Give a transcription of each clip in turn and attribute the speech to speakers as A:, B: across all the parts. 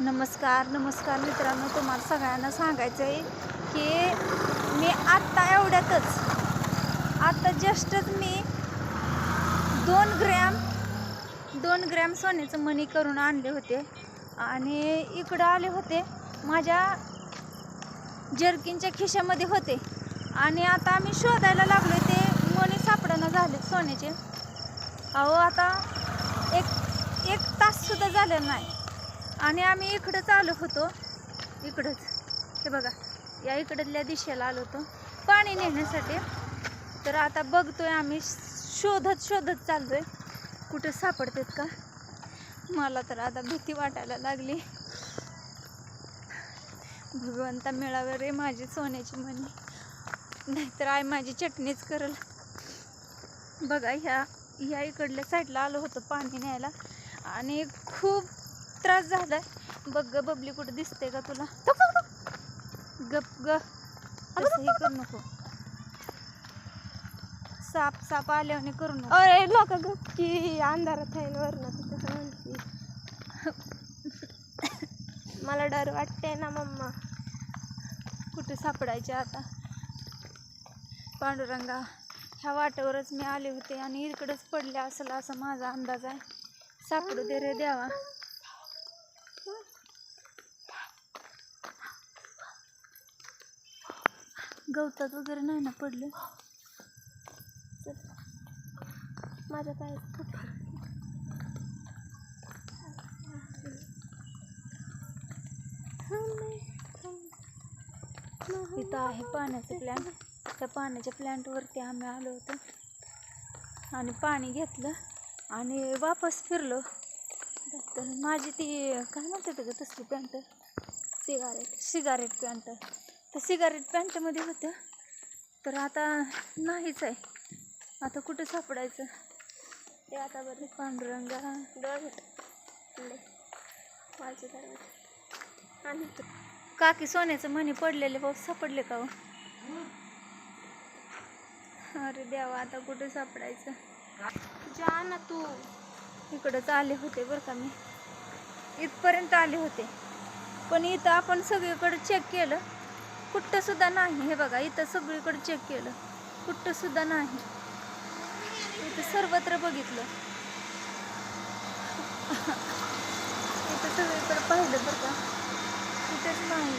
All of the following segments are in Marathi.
A: नमस्कार नमस्कार मित्रांनो तुम्हाला सगळ्यांना सांगायचं आहे की मी आत्ता एवढ्यातच आत्ता जस्टच मी दोन ग्रॅम दोन ग्रॅम सोन्याचं मणी करून आणले होते. आणि इकडं आले होते माझ्या जर्किनच्या खिशामध्ये होते. आणि आता आम्ही शोधायला लागलो ते मनी सापडणं झाले सोन्याचे. अहो आता एक एक ताससुद्धा झालं नाही. आणि आम्ही इकडंच आलो होतो. इकडंच. हे बघा या इकडल्या दिशेला आलो होतो. पाणी नेण्यासाठी. तर आता बघतोय आम्ही शोधत शोधत चाललोय. कुठं सापडतात का? मला तर आता भीती वाटायला लागली. भगवंता मिळावे रे माझी सोन्याची मणी. नाहीतर आई माझी चटणीच करल. बघा ह्या ह्या इकडल्या साईडला आलो होतं पाणी न्यायला. आणि खूप त्रास झालाय. बघ ग बबली कुठं दिसते का तुला. गप ग. तसंही करू नको. साप साप आल्याने करू नको.
B: अरे लोक गप्पी अंधारात आहे तर तसं म्हणते. मला डर वाटते ना मम्मा.
A: कुठे सापडायचे आता? पांडुरंगा ह्या वाटेवरच मी आले होते आणि इकडंच पडले असेल असा माझा अंदाज आहे. सापडू दे रे द्यावा गवतात वगैरे नाही ना पडले?
B: माझ्या खूप
A: इथं आहे पाण्याचं प्लॅन्ट त्या पाण्याच्या प्लॅन्टवरती आम्ही आलो होतो. आणि पाणी घेतलं आणि वापस फिरलो. तर माझी ती काय म्हणतात ग तसली पॅन्ट सिगारेट सिगारेट पॅन्ट त्या सिगारेट पॅन्टमध्ये होत्या. तर आता नाहीच आहे. आता कुठं सापडायचं?
B: ते आता बरं
A: पांडुरंगा
B: माझं दरवाजा आणि
A: काकी सोन्याचं मणी पडलेले पाऊस सापडले का हो? अरे देवा आता कुठं सापडायचं?
B: जा ना तू.
A: इकडंच आले होते बरं का मी. इथपर्यंत आले होते. पण इथं आपण सगळीकडे चेक केलं. कुठंसुद्धा नाही. हे बघा इथं सगळीकडे चेक केलं. कुठंसुद्धा नाही. इथं सर्वत्र बघितलं. इथं सगळीकडे पाहिलं बरं का. इथंच नाही.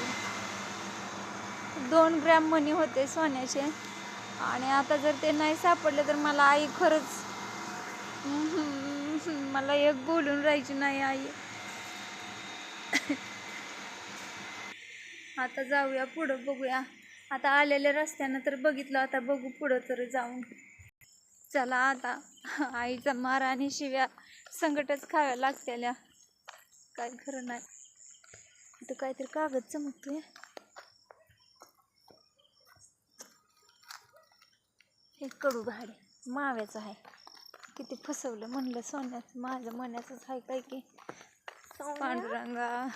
A: दोन ग्रॅम मनी होते सोन्याचे. आणि आता जर ते नाही सापडले तर मला आई खरंच हम्म, मला एक बोलून राहायची नाही आई. आता जाऊया पुढं बघूया. आता आलेल्या रस्त्यानं तर बघितलं आता बघू पुढं तर जाऊन. चला आता आईचा मार आणि शिव्या संकटच खाव्या लागत्याल्या. काय खरं नाही. इथं काहीतरी कागद चमकतोय. हे कडू भाडे माव्याचं आहे. किती फसवलं म्हणलं सोन्याचं माझं मनाचंच आहे काय की पांडुरंगा.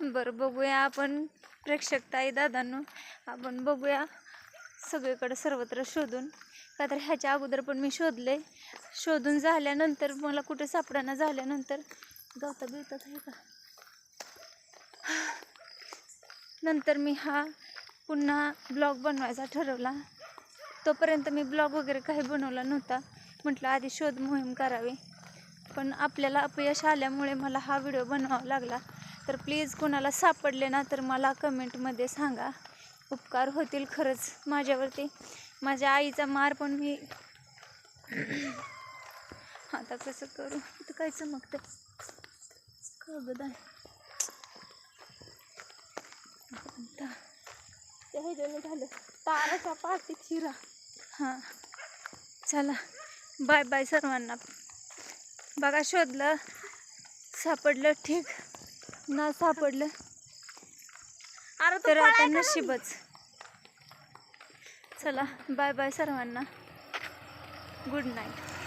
A: बरं बघूया आपण प्रेक्षक ताई दादांनो. आपण बघूया सगळीकडे सर्वत्र शोधून. का तर ह्याच्या अगोदर पण मी शोधले. शोधून झाल्यानंतर मला कुठे सापडाना झाल्यानंतर. गवता बिवतात आहे का? नंतर मी हा पुन्हा ब्लॉग बनवायचा ठरवला. तोपर्यंत मी ब्लॉग वगैरे काही बनवला नव्हता. म्हटलं आधी शोध मोहीम करावी. पण आपल्याला अपयश आल्यामुळे मला हा व्हिडिओ बनवावा लागला. तर प्लीज कोणाला सापडले ना तर मला कमेंटमध्ये सांगा. उपकार होतील खरंच माझ्यावरती. माझ्या आईचा मार पण मी आता कसं करू? इथं काय चमकतं कागद आहे.
B: ते हे झालं ताराच्या पाठी चिरा
A: हां. चला. बाय बाय सर्वांना. बघा शोधलं. सापडलं ठीक. ना सापडलं.
B: अरे
A: तर आता नशीबच. चला बाय बाय सर्वांना. Good night